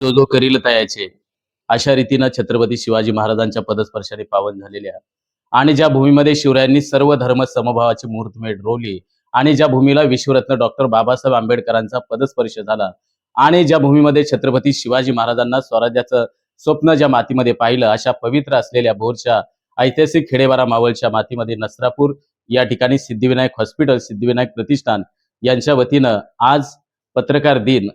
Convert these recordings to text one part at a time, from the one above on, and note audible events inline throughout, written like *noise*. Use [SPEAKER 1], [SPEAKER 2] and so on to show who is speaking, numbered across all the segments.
[SPEAKER 1] जो जो करील तयाचे. अशा रीतीनं छत्रपती शिवाजी महाराजांच्या पदस्पर्शाने पावन झालेल्या आणि ज्या भूमीमध्ये शिवरायांनी सर्व धर्म समभावाची मुहूर्तमेढ रोवली आणि ज्या भूमीला विश्वरत्न डॉक्टर बाबासाहेब आंबेडकरांचा पदस्पर्श झाला आणि ज्या भूमीमध्ये छत्रपती शिवाजी महाराजांना स्वराज्याचं स्वप्न ज्या मातीमध्ये पाहिलं अशा पवित्र असलेल्या भोरच्या ऐतिहासिक खेडेवारा मावळच्या मातीमध्ये नसरापूर या ठिकाणी सिद्धिविनायक हॉस्पिटल सिद्धिविनायक प्रतिष्ठान यांच्या वतीनं आज पत्रकार दिन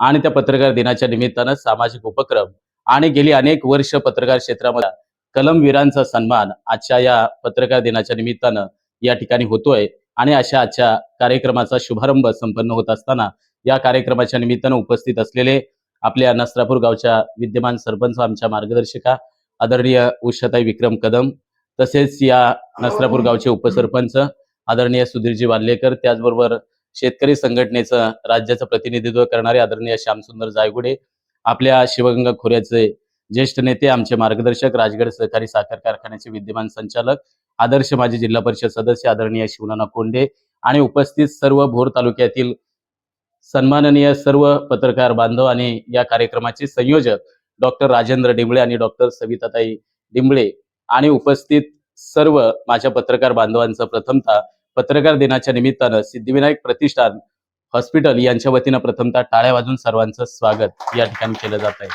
[SPEAKER 1] आणि त्या पत्रकार दिनाच्या निमित्तानं सामाजिक उपक्रम आणि गेली अनेक वर्ष पत्रकार क्षेत्रामध्ये कलमवीरांचा सन्मान आजच्या या पत्रकार दिनाच्या निमित्तानं या ठिकाणी होतोय. आणि अशा आजच्या कार्यक्रमाचा शुभारंभ संपन्न होत असताना या कार्यक्रमाच्या निमित्तानं उपस्थित असलेले आपल्या नसरापूर गावच्या विद्यमान सरपंच आमच्या मार्गदर्शिका आदरणीय उषाताई विक्रम कदम तसेच या नसरापूर गावचे उपसरपंच आदरणीय सुधीरजी वाल्लेकर त्याचबरोबर शेतकरी संघटनेचं राज्याचं प्रतिनिधित्व करणारे आदरणीय श्यामसुंदर जायगुडे आपल्या शिवगंगा खोऱ्याचे ज्येष्ठ नेते आमचे मार्गदर्शक राजगड सहकारी साखर कारखान्याचे विद्यमान संचालक आदर्श माजी जिल्हा परिषद सदस्य आदरणीय शिवनाना कोंडे आणि उपस्थित सर्व भोर तालुक्यातील सन्माननीय सर्व पत्रकार बांधव आणि या कार्यक्रमाचे संयोजक डॉक्टर राजेंद्र डिंबळे आणि डॉक्टर सविताताई डिंबळे आणि उपस्थित सर्व माझ्या पत्रकार बांधवांचं प्रथमता पत्रकार दिनाच्या निमित्तानं सिद्धिविनायक प्रतिष्ठान हॉस्पिटल यांच्या वतीनं प्रथमतः टाळ्या वाजून सर्वांचं स्वागत या ठिकाणी केलं जात आहे.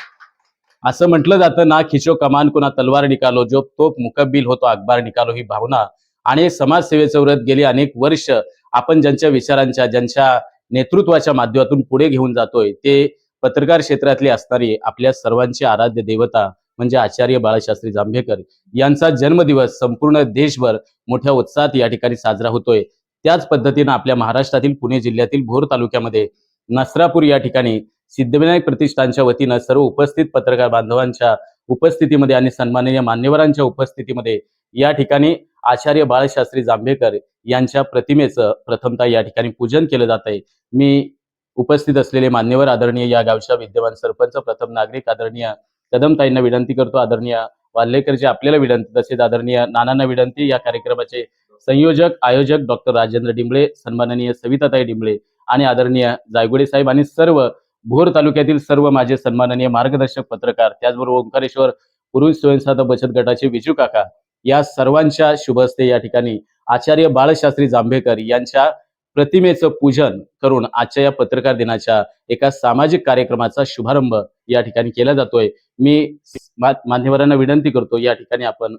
[SPEAKER 1] असं म्हटलं जातं ना खिचो कमान कुणा तलवार निकालो जो तोप मुकबिल होतो अखबार निकालो ही भावना आणि समाजसेवेचं व्रत गेली अनेक वर्ष आपण ज्यांच्या विचारांच्या ज्यांच्या नेतृत्वाच्या माध्यमातून पुढे घेऊन जातोय ते पत्रकार क्षेत्रातली असणारी आपल्या सर्वांची आराध्य देवता म्हणजे आचार्य बाळशास्त्री जांभेकर यांचा जन्मदिवस संपूर्ण देशभर मोठ्या उत्साहात या ठिकाणी साजरा होतोय. त्याच पद्धतीनं आपल्या महाराष्ट्रातील पुणे जिल्ह्यातील भोर तालुक्यामध्ये नसरापूर या ठिकाणी सिद्धविनायक प्रतिष्ठानच्या वतीनं सर्व उपस्थित पत्रकार बांधवांच्या उपस्थितीमध्ये आणि सन्माननीय मान्यवरांच्या उपस्थितीमध्ये या ठिकाणी आचार्य बाळशास्त्री जांभेकर यांच्या प्रतिमेचं प्रथमतः या ठिकाणी पूजन केलं जात आहे मी उपस्थित असलेले मान्यवर आदरणीय या गावच्या विद्यमान सरपंच प्रथम नागरिक आदरणीय कदमताईंना विनंती करतो आदरणीय वाल्हेकरची आपल्याला विनंती तसेच आदरणीय नानांना विनंती या कार्यक्रमाचे संयोजक आयोजक डॉक्टर राजेंद्र डिंबळे सन्माननीय सविताताई डिंबळे आणि आदरणीय जायगुडे साहेब आणि सर्व भोर तालुक्यातील सर्व माझे सन्माननीय मार्गदर्शक पत्रकार त्याचबरोबर ओंकारेश्वर पुरुष स्वयंसाधा बचत गटाचे विजू काका या सर्वांच्या शुभ हस्ते या ठिकाणी आचार्य बाळशास्त्री जांभेकर यांच्या प्रतिमेचं पूजन करून आजच्या या पत्रकार दिनाच्या एका सामाजिक कार्यक्रमाचा शुभारंभ या ठिकाणी केला जातोय. मी मा- मान्यवरांना विनंती करतो या ठिकाणी आपण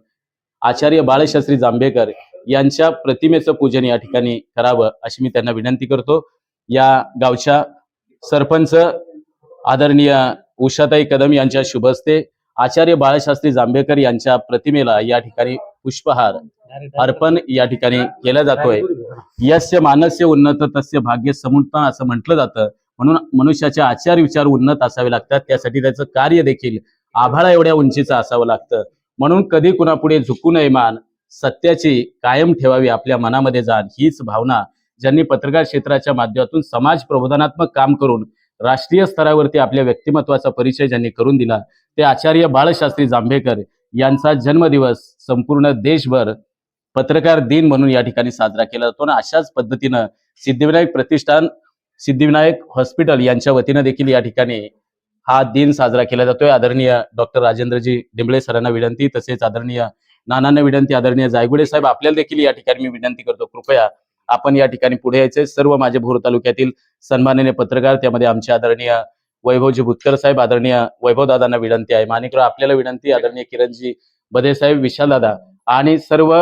[SPEAKER 1] आचार्य बाळशास्त्री जांभेकर यांच्या प्रतिमेचं पूजन या ठिकाणी करावं अशी मी त्यांना विनंती करतो. या गावच्या सरपंच आदरणीय उषाताई कदम यांच्या शुभ हस्ते आचार्य बाळशास्त्री जांभेकर यांच्या प्रतिमेला या ठिकाणी पुष्पहार अर्पण या ठिकाणी केला जातोय. यस्य मानस्य उन्नत तस्य भाग्य समुन्नत असं म्हटलं जातं. म्हणून मनुष्याचे आचार विचार उन्नत असावे लागतात. त्यासाठी त्याचं कार्य देखील आभाळा एवढ्या उंचीचं असावं लागतं. म्हणून कधी कुणापुढे झुकू नये मान सत्याची कायम ठेवावी आपल्या मनामध्ये जाण हीच भावना ज्यांनी पत्रकार क्षेत्राच्या माध्यमातून समाज प्रबोधनात्मक काम करून राष्ट्रीय स्तरावरती आपल्या व्यक्तिमत्वाचा परिचय ज्यांनी करून दिला ते आचार्य बाळशास्त्री जांभेकर यांचा जन्मदिवस संपूर्ण देशभर पत्रकार दिन म्हणून या ठिकाणी साजरा केला जातो आणि अशाच पद्धतीनं सिद्धिविनायक प्रतिष्ठान सिद्धिविनायक हॉस्पिटल यांच्या वतीनं देखील या ठिकाणी हा दिन साजरा केला जातोय. आदरणीय डॉक्टर राजेंद्रजी डिंबळे सरांना विनंती तसेच आदरणीय नानांना विनंती आदरणीय जायगुडे साहेब आपल्याला देखील या ठिकाणी मी विनंती करतो. कृपया आपण या ठिकाणी पुढे यायचे. सर्व माझे भोर तालुक्यातील सन्माननीय पत्रकार त्यामध्ये आमचे आदरणीय वैभवजी भुतकर साहेब आदरणीय वैभव दादांना विनंती आहे. माणिकराव आपल्याला विनंती आदरणीय किरणजी बदेसाहेब विशालदादा. आणि सर्व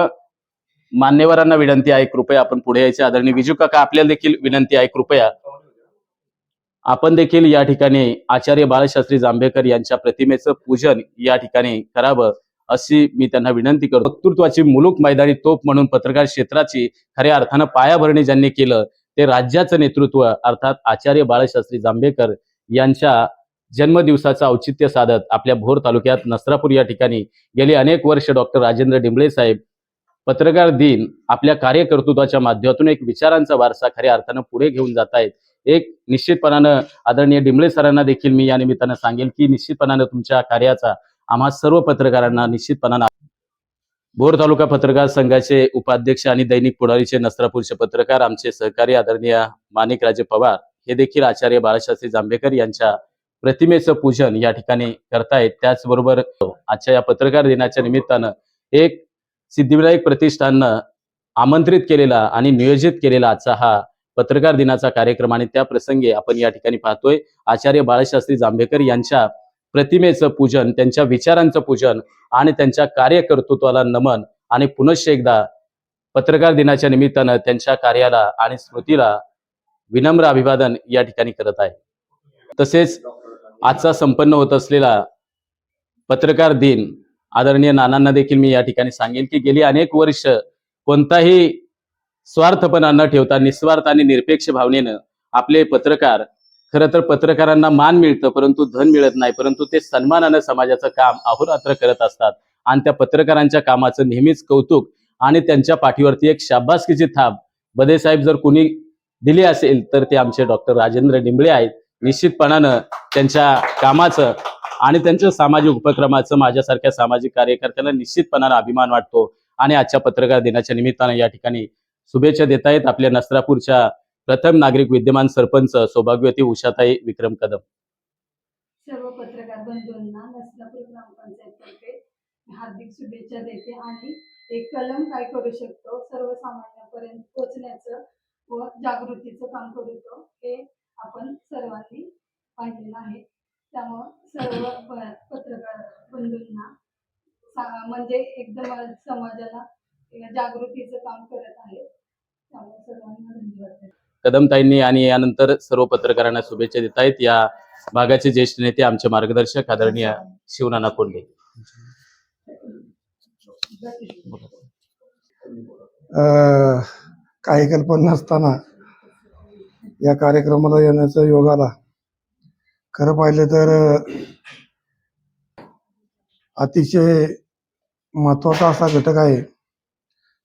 [SPEAKER 1] मान्यवरांना विनंती आहे कृपया आपण पुढे यायचे. आदरणीय विजू काका आपल्याला देखील विनंती आहे कृपया आपण देखील या ठिकाणी आचार्य बाळशास्त्री जांभेकर यांच्या प्रतिमेचं पूजन या ठिकाणी करावं अशी मी त्यांना विनंती करतो. वक्तृत्वाची मुलूक मैदानी तोप म्हणून पत्रकार क्षेत्राची खऱ्या अर्थानं पायाभरणी ज्यांनी केलं ते राज्याचं नेतृत्व अर्थात आचार्य बाळशास्त्री जांभेकर यांच्या जन्मदिवसाचं औचित्य साधत आपल्या भोर तालुक्यात नसरापूर या ठिकाणी गेली अनेक वर्ष डॉक्टर राजेंद्र डिंबळे साहेब पत्रकार दिन आपल्या कार्यकर्तृत्वाच्या माध्यमातून एक विचारांचा वारसा खऱ्या अर्थानं पुढे घेऊन जात आहेत. एक निश्चितपणानं आदरणीय डिंबळे सरांना देखील मी या निमित्तानं सांगेल की निश्चितपणानं तुमच्या कार्याचा आम्हा सर्व पत्रकारांना निश्चितपणानं भोर तालुका पत्रकार संघाचे उपाध्यक्ष आणि दैनिक पुढारीचे नसरापूरचे पत्रकार आमचे सहकारी आदरणीय माणिकराजे पवार हे देखील आचार्य बाळशास्त्री जांभेकर यांच्या प्रतिमेचं पूजन या ठिकाणी करतायत. त्याचबरोबर आजच्या या पत्रकार दिनाच्या निमित्तानं एक सिद्धिविनायक प्रतिष्ठाननं आमंत्रित केलेला आणि नियोजित केलेला आजचा हा पत्रकार दिनाचा कार्यक्रम आणि त्या प्रसंगी आपण या ठिकाणी पाहतोय आचार्य बाळशास्त्री जांभेकर यांच्या प्रतिमेचं पूजन त्यांच्या विचारांचं पूजन आणि त्यांच्या कार्यकर्तृत्वाला नमन आणि पुनश्च एकदा पत्रकार दिनाच्या निमित्तानं त्यांच्या कार्याला आणि स्मृतीला विनम्र अभिवादन या ठिकाणी करत आहे. तसेच आजचा संपन्न होत असलेला पत्रकार दिन आदरणीय नानांना देखील मी या ठिकाणी सांगेन की गेली अनेक वर्ष कोणताही स्वार्थपणा न ठेवता निस्वार्थ आणि निरपेक्ष भावनेनं आपले पत्रकार खरं तर पत्रकारांना मान मिळतं परंतु धन मिळत नाही परंतु ते सन्मानानं समाजाचं काम अहोरात्र करत असतात. आणि त्या पत्रकारांच्या कामाचं नेहमीच कौतुक आणि त्यांच्या पाठीवरती एक शाबासकीची थाप. बदे साहेब जर कुणी दिली असेल तर ते आमचे डॉक्टर राजेंद्र डिंबळे आहेत. निश्चितपणानं त्यांच्या कामाचं आणि त्यांच्या सामाजिक उपक्रमाचं माझ्यासारख्या सामाजिक कार्यकर्त्यांना निश्चितपणानं अभिमान वाटतो आणि आजच्या पत्रकार दिनाच्या निमित्तानं या ठिकाणी शुभेच्छा देत आहेत. आपल्या नसरापूरच्या प्रथम नागरिक विद्यमान सरपंच सौभाग्यवती उषाताई विक्रम कदम.
[SPEAKER 2] सर्व पत्रकार बंधूंना नसरापूर ग्रामपंचायततर्फे हार्दिक शुभेच्छा देते आणि एक कलम काय करू शकतो? सर्वसामान्यांपर्यंत पोहोचण्याचं व जागृतीचं काम करतो हे पाहिलेलं आहे. त्यामुळं सर्व पत्रकार बंधूंना म्हणजे एकदम समाजाला जागृतीचं काम करत आहे त्यामुळे सर्वांना धन्यवाद
[SPEAKER 1] कदमताईंनी आणि यानंतर सर्व पत्रकारांना शुभेच्छा देत आहेत. या भागाचे ज्येष्ठ नेते आमचे मार्गदर्शक आदरणीय शिवनाना कोंडे.
[SPEAKER 3] अ, काही कल्पना नसताना या कार्यक्रमाला येण्याचा योग आला. खरं पाहिलं तर अतिशय महत्त्वाचा असा घटक आहे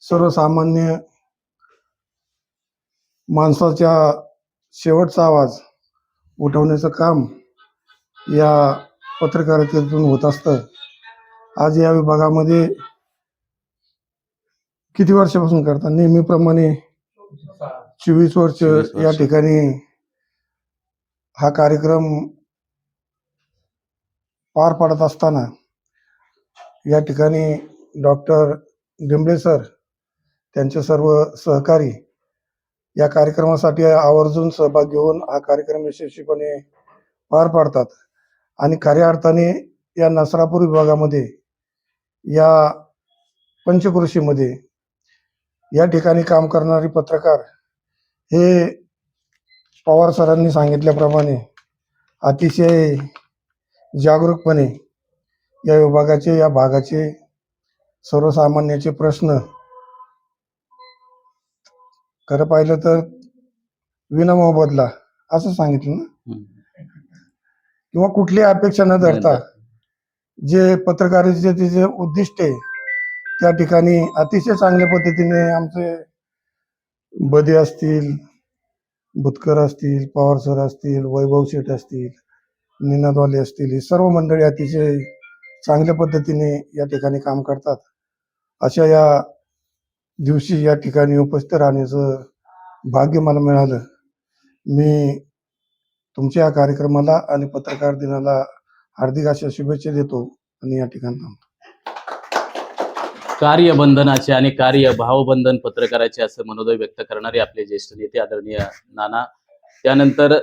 [SPEAKER 3] सर्वसामान्य माणसाच्या शेवटचा आवाज उठवण्याचं काम या पत्रकारितेतून होत असतं आज या विभागामध्ये किती वर्षापासून करता नेहमीप्रमाणे चोवीस वर्ष. या ठिकाणी हा कार्यक्रम पार पाडत असताना या ठिकाणी डॉक्टर डिंबळे सर त्यांचे सर्व सहकारी या कार्यक्रमासाठी आवर्जून सहभाग घेऊन हा कार्यक्रम यशस्वीपणे पार पाडतात. आणि खऱ्या अर्थाने या नसरापूर विभागामध्ये या पंचकृषीमध्ये या ठिकाणी काम करणारे पत्रकार हे पवार सरांनी सांगितल्याप्रमाणे अतिशय जागरूकपणे या विभागाचे या भागाचे सर्वसामान्याचे प्रश्न खरं पाहिलं तर विनामोबदला असं सांगितलं ना? किंवा कुठली अपेक्षा न धरता जे पत्रकारितेचे जे उद्दिष्ट आहे त्या ठिकाणी अतिशय चांगल्या पद्धतीने आमचे बदे असतील बुतकर असतील पवार सर असतील वैभव शेठ असतील निनादवाले असतील. ही सर्व मंडळी अतिशय चांगल्या पद्धतीने या ठिकाणी काम करतात. अशा या दिवशी या ठिकाणी उपस्थित राहण्याचं भाग्य मला मिळालं. मी तुमच्या या कार्यक्रमाला आणि पत्रकार दिनाला हार्दिक अशा शुभेच्छा देतो आणि या ठिकाणी थांबतो.
[SPEAKER 1] कार्यबंधनाचे आणि कार्य भावबंधन पत्रकाराचे असं मनोदय व्यक्त करणारे आपले ज्येष्ठ नेते आदरणीय नाना. त्यानंतर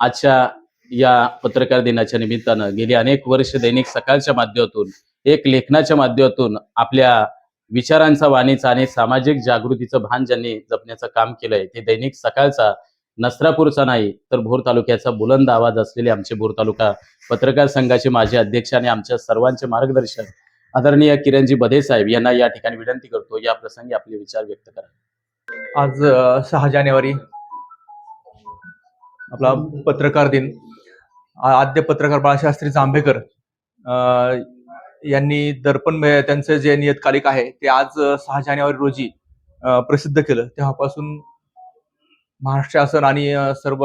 [SPEAKER 1] आजच्या या पत्रकार दिनाच्या निमित्तानं गेली अनेक वर्ष दैनिक सकाळच्या माध्यमातून एक लेखनाच्या माध्यमातून आपल्या विचारांचा वाणीचा आणि सामाजिक जागृतीचं भान ज्यांनी जपण्याचं काम केलंय ते दैनिक सकाळचा नसरापूरचा नाही तर भोर तालुक्याचा बुलंद आवाज असलेले आमचे भोर तालुका पत्रकार संघाचे माजी अध्यक्ष आणि आमच्या सर्वांचे मार्गदर्शक आदरणीय किरणजी बधे साहेब यांना या ठिकाणी विनंती करतो या प्रसंगी आपले विचार व्यक्त करा.
[SPEAKER 4] आज सहा जानेवारी आपला पत्रकार दिन. आद्य पत्रकार बाळशास्त्री जांभेकर यांनी दर्पण त्यांचं जे नियतकालिक आहे ते आज सहा जानेवारी रोजी प्रसिद्ध केलं. तेव्हापासून महाराष्ट्र शासन आणि सर्व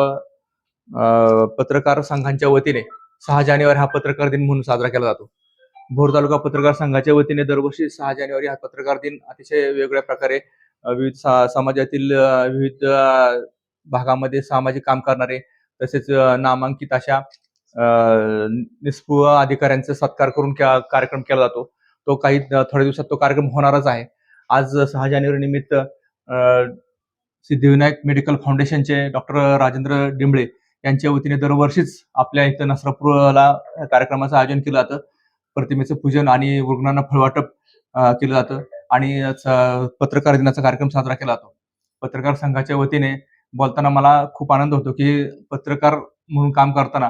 [SPEAKER 4] पत्रकार संघांच्या वतीने सहा जानेवारी हा पत्रकार दिन म्हणून साजरा केला जातो. भोर तालुका पत्रकार संघाच्या वतीने दरवर्षी सहा जानेवारी हा पत्रकार दिन अतिशय वेगवेगळ्या प्रकारे विविध समाजातील विविध भागामध्ये सामाजिक काम करणारे तसेच नामांकित अशा निस्पृह अधिकाऱ्यांचा सत्कार करून कार्यक्रम केला जातो. तो काही थोड्या दिवसात तो कार्यक्रम होणारच आहे. आज सहा जानेवारी निमित्त सिद्धिविनायक मेडिकल फाउंडेशनचे डॉक्टर राजेंद्र डिंबळे यांच्या वतीने दरवर्षीच आपल्या इथं नसरापूरला कार्यक्रमाचं आयोजन केलं जातं. प्रतिमेचं पूजन आणि रुग्णांना फळवाटप केलं जातं आणि पत्रकार दिनाचा कार्यक्रम साजरा केला जातो. पत्रकार संघाच्या वतीने बोलताना मला खूप आनंद होतो की पत्रकार म्हणून काम करताना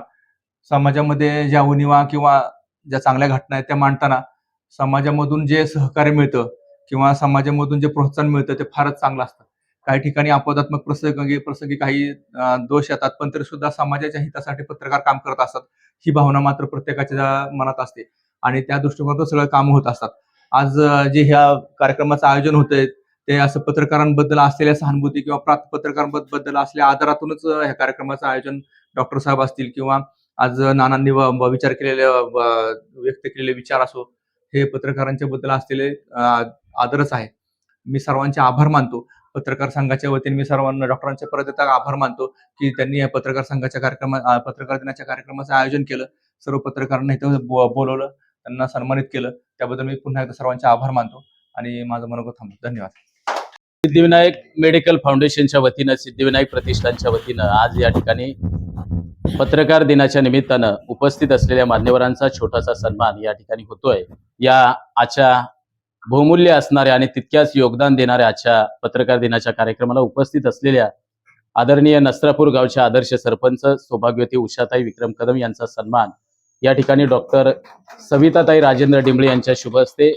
[SPEAKER 4] समाजामध्ये ज्या उणिवा किंवा ज्या चांगल्या घटना आहेत त्या मांडताना समाजामधून जे सहकार्य मिळतं किंवा समाजामधून जे प्रोत्साहन मिळतं ते फारच चांगलं असतं. काही ठिकाणी अपवादात्मक प्रसंगी प्रसंगी काही दोष येतात पण तरी सुद्धा समाजाच्या हितासाठी पत्रकार काम करत असतात. ही भावना मात्र प्रत्येकाच्या मनात असते आणि त्या दृष्टिकोनातून सगळं काम होत असतात. आज जे ह्या कार्यक्रमाचं आयोजन होतंय ते असं पत्रकारांबद्दल असलेल्या सहानुभूती किंवा प्रात पत्रकारांबद्दल असलेल्या आदरातूनच ह्या कार्यक्रमाचं आयोजन डॉक्टर साहेब असतील किंवा आज नानांनी विचार केलेले व्यक्त केलेले विचार असो हे पत्रकारांच्या बद्दल असलेले आदरच आहे. मी सर्वांचे आभार मानतो. पत्रकार संघाच्या वतीने मी सर्वांना डॉक्टरांच्या परत एकदा आभार मानतो की त्यांनी या पत्रकार संघाच्या कार्यक्रमा पत्रकार दिनाच्या कार्यक्रमाचं आयोजन केलं. सर्व पत्रकारांना इथं बोलवलं त्यांना सन्मानित केलं. त्याबद्दल मी पुन्हा एकदा सर्वांचे आभार मानतो आणि माझं मनोगत थांबतो. धन्यवाद.
[SPEAKER 1] सिद्धिविनायक मेडिकल फाउंडेशनच्या वतीनं सिद्धिविनायक प्रतिष्ठानच्या वतीनं आज या ठिकाणी पत्रकार दिनाच्या निमित्तानं उपस्थित असलेल्या मान्यवरांचा छोटासा सन्मान या ठिकाणी होतोय. या आजच्या बहुमूल्य असणाऱ्या आणि तितक्याच योगदान देणाऱ्या आजच्या पत्रकार दिनाच्या कार्यक्रमाला उपस्थित असलेल्या आदरणीय नस्त्रापूर गावच्या आदर्श सरपंच सौभाग्यवती उषाताई विक्रम कदम यांचा सन्मान या ठिकाणी डॉक्टर सविताताई राजेंद्र डिंबळे यांच्या शुभ हस्ते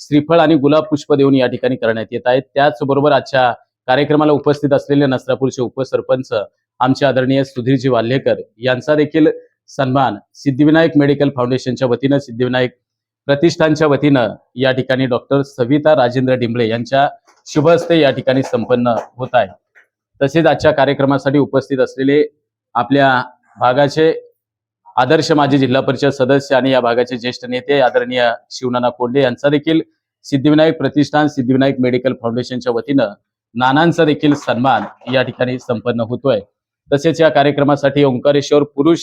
[SPEAKER 1] श्रीफळ आणि गुलाब पुष्प देऊन या ठिकाणी करण्यात येत आहेत. त्याचबरोबर आजच्या कार्यक्रमाला उपस्थित असलेले नसरापूरचे उपसरपंच आमचे आदरणीय सुधीरजी वाल्हेकर यांचा देखील सन्मान सिद्धिविनायक मेडिकल फाउंडेशनच्या वतीनं सिद्धिविनायक प्रतिष्ठानच्या वतीनं या ठिकाणी डॉक्टर सविता राजेंद्र डिंबळे यांच्या शुभ हस्ते या ठिकाणी संपन्न होत आहे. तसेच आजच्या कार्यक्रमासाठी उपस्थित असलेले आपल्या भागाचे आदर्श माजी जिल्हा परिषद सदस्य आणि या भागाचे ज्येष्ठ नेते आदरणीय शिवनाना कोंडे यांचा देखील सिद्धिविनायक प्रतिष्ठान सिद्धिविनायक मेडिकल फाउंडेशनच्या वतीनं नानांचा देखील सन्मान या ठिकाणी संपन्न होतोय. तसेच या कार्यक्रमासाठी ओंकारेश्वर पुरुष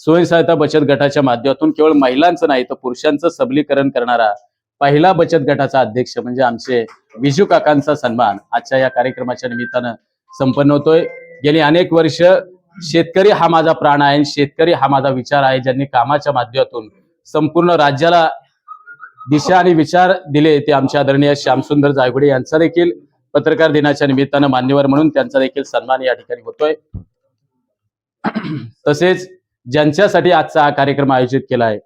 [SPEAKER 1] स्वयंसहायता बचत गटाच्या माध्यमातून केवळ महिलांचं नाही तर पुरुषांचं सबलीकरण करणारा पहिला बचत गटाचा अध्यक्ष म्हणजे आमचे विजू काकांचा सन्मान आजच्या या कार्यक्रमाच्या निमित्तानं संपन्न होतोय. गेली अनेक वर्ष शेतकरी हा माझा प्राण आहे आणि शेतकरी हा माझा विचार आहे ज्यांनी कामाच्या माध्यमातून संपूर्ण राज्याला दिशा आणि विचार दिले ते आमचे आदरणीय श्यामसुंदर जायगुडे यांचा देखील पत्रकार दिनाच्या निमित्तानं मान्यवर म्हणून त्यांचा देखील सन्मान या ठिकाणी होतोय. *clears throat* तसेच ज्यांच्यासाठी आजचा हा कार्यक्रम आयोजित केला आहे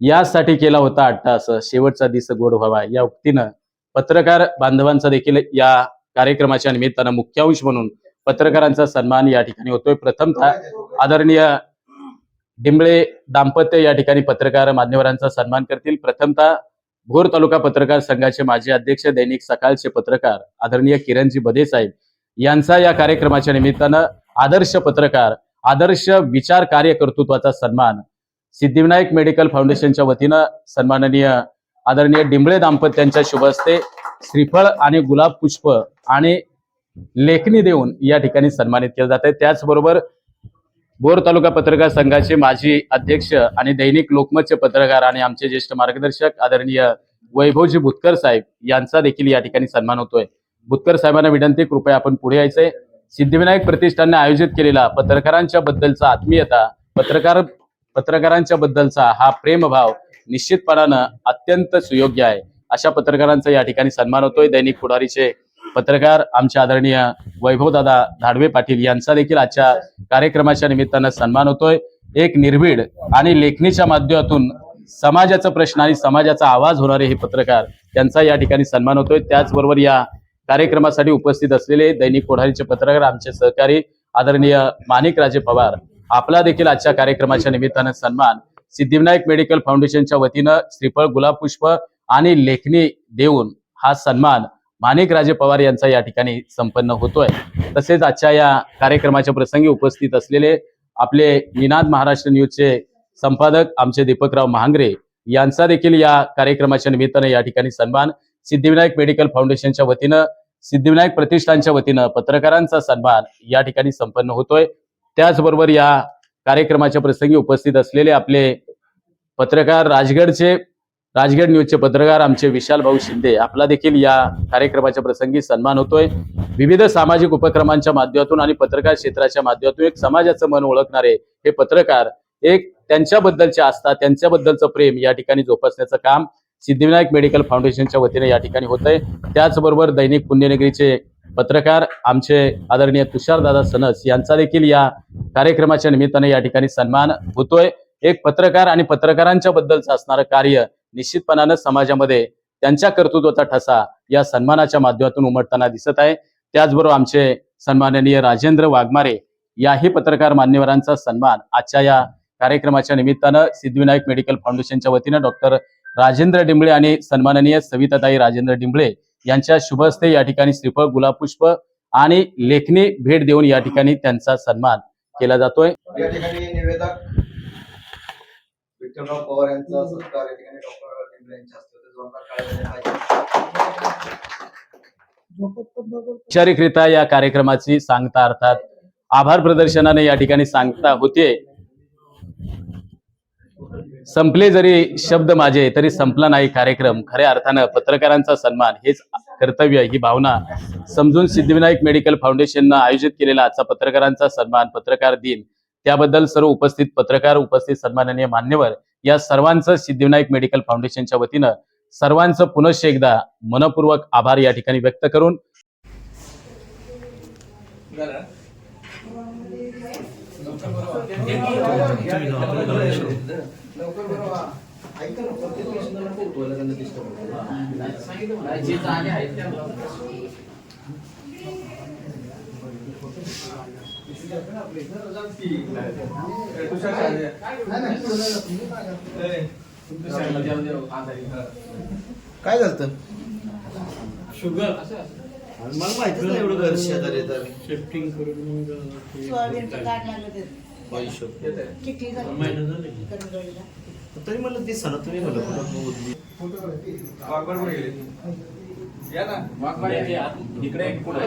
[SPEAKER 1] यासाठी केला होता अट्टास शेवटचा दिस गोड व्हावा या उक्तीनं पत्रकार बांधवांचा देखील या कार्यक्रमाच्या निमित्तानं मुख्यांश म्हणून पत्रकारांचा सन्मान या ठिकाणी होतोय. प्रथमतः आदरणीय डिंबळे दाम्पत्य या ठिकाणी पत्रकार मान्यवरांचा सन्मान करतील. प्रथमतः भोर तालुका पत्रकार संघाचे माजी अध्यक्ष दैनिक सकाळचे पत्रकार आदरणीय किरणजी बदे साहेब यांचा या कार्यक्रमाच्या निमित्तानं आदर्श पत्रकार आदर्श विचार कार्य कर्तृत्वाचा सन्मान सिद्धिविनायक मेडिकल फाउंडेशनच्या वतीनं सन्माननीय आदरणीय डिंबळे दाम्पत्यांच्या शुभ हस्ते श्रीफळ आणि गुलाब पुष्प आणि लेखणी देऊन या ठिकाणी सन्मानित केलं जात आहे त्याचबरोबर बोर तालुका पत्रकार संघाचे माजी अध्यक्ष आणि दैनिक लोकमतचे पत्रकार आणि आमचे ज्येष्ठ मार्गदर्शक आदरणीय वैभवजी भुतकर साहेब यांचा देखील या ठिकाणी सन्मान होतोय. भुतकर साहेबांना विनंती कृपया आपण पुढे यायचंय. सिद्धिविनायक प्रतिष्ठानने आयोजित केलेला पत्रकारांच्या बद्दलचा आत्मीयता पत्रकार पत्रकारांच्या बद्दलचा हा प्रेमभाव निश्चितपणानं अत्यंत सुयोग्य आहे. अशा पत्रकारांचा या ठिकाणी सन्मान होतोय. दैनिक पुढारीचे पत्रकार आमचे आदरणीय वैभवदादा धाडवे पाटील यांचा देखील आजच्या कार्यक्रमाच्या निमित्तानं सन्मान होतोय. एक निर्भीड आणि लेखणीच्या माध्यमातून समाजाचा प्रश्न आणि समाजाचा आवाज होणारे हे पत्रकार त्यांचा या ठिकाणी सन्मान होतोय. त्याचबरोबर या कार्यक्रमासाठी उपस्थित असलेले दैनिक कोढारीचे पत्रकार आमचे सहकारी आदरणीय माणिकराजे पवार आपला देखील आजच्या कार्यक्रमाच्या निमित्तानं सन्मान. सिद्धिविनायक मेडिकल फाउंडेशनच्या वतीनं श्रीफळ गुलाब पुष्प आणि लेखणी देऊन हा सन्मान माणिकराजे पवार यांचा या ठिकाणी संपन्न होतोय. तसेच आजच्या या कार्यक्रमाच्या प्रसंगी उपस्थित असलेले आपले निनाद महाराष्ट्र न्यूजचे संपादक आमचे दीपकराव महांगरे यांचा देखील या कार्यक्रमाच्या निमित्तानं या ठिकाणी सन्मान. सिद्धिविनायक मेडिकल फाउंडेशनच्या वतीनं सिद्धिविनायक प्रतिष्ठानच्या वतीनं पत्रकारांचा सन्मान या ठिकाणी संपन्न होतोय. त्याचबरोबर या कार्यक्रमाच्या प्रसंगी उपस्थित असलेले आपले पत्रकार राजगडचे राजगड न्यूजचे पत्रकार आमचे विशाल भाऊ शिंदे आपला देखील या कार्यक्रमाच्या प्रसंगी सन्मान होतोय. विविध सामाजिक उपक्रमांच्या माध्यमातून आणि पत्रकार क्षेत्राच्या माध्यमातून एक समाजाचं मन ओळखणारे हे पत्रकार एक त्यांच्याबद्दलची आस्था त्यांच्याबद्दलचं प्रेम या ठिकाणी जोपासण्याचं काम सिद्धिविनायक मेडिकल फाउंडेशनच्या वतीने या ठिकाणी होत आहे त्याचबरोबर दैनिक पुण्यनगरीचे पत्रकार आमचे आदरणीय तुषारदादा सनस यांचा देखील या कार्यक्रमाच्या निमित्ताने या ठिकाणी सन्मान होतोय. एक पत्रकार आणि पत्रकारांच्या बद्दलचं असणारं कार्य निश्चितपणानं समाजामध्ये त्यांच्या कर्तृत्वाचा ठसा या सन्मानाच्या माध्यमातून उमटताना दिसत आहे. त्याचबरोबर आमचे सन्माननीय राजेंद्र वाघमारे याही पत्रकार मान्यवरांचा सन्मान आजच्या या कार्यक्रमाच्या निमित्तानं सिद्धिविनायक मेडिकल फाउंडेशनच्या वतीनं डॉक्टर राजेंद्र डिंबळे आणि सन्माननीय सविताताई राजेंद्र डिंबळे यांच्या शुभ हस्ते या ठिकाणी श्रीफळ गुलाब पुष्प आणि लेखनी भेट देऊन या ठिकाणी त्यांचा सन्मान केला जातोय.
[SPEAKER 5] या ठिकाणी निवेदक विठ्ठलराव पवार यांचा सत्कार या ठिकाणी डॉक्टर टिंबरे यांच्या हस्ते. जोरदार.
[SPEAKER 1] औपचारिकरित्या या कार्यक्रमाची सांगता अर्थात आभार प्रदर्शनाने या ठिकाणी सांगता होते संपले जरी शब्द माझे तरी संपला नाही कार्यक्रम खऱ्या अर्थानं पत्रकारांचा सन्मान हेच कर्तव्य ही भावना समजून सिद्धिविनायक मेडिकल फाउंडेशननं आयोजित केलेला आजचा पत्रकारांचा सन्मान पत्रकार दिन त्याबद्दल सर्व उपस्थित पत्रकार उपस्थित सन्माननीय मान्यवर या सर्वांचं सिद्धिविनायक मेडिकल फाउंडेशनच्या वतीनं सर्वांचं पुनश्च एकदा मनपूर्वक आभार या ठिकाणी व्यक्त करून
[SPEAKER 5] काय झालं शुगर मला माहितीच नाही एवढं घर शेजारी
[SPEAKER 6] झालं? करंजोळीला.
[SPEAKER 5] तरी म्हणलं दिसा ना तुम्ही म्हणलं
[SPEAKER 4] वाघबाड कुठे गेले या ना
[SPEAKER 1] इकडे
[SPEAKER 4] इकडे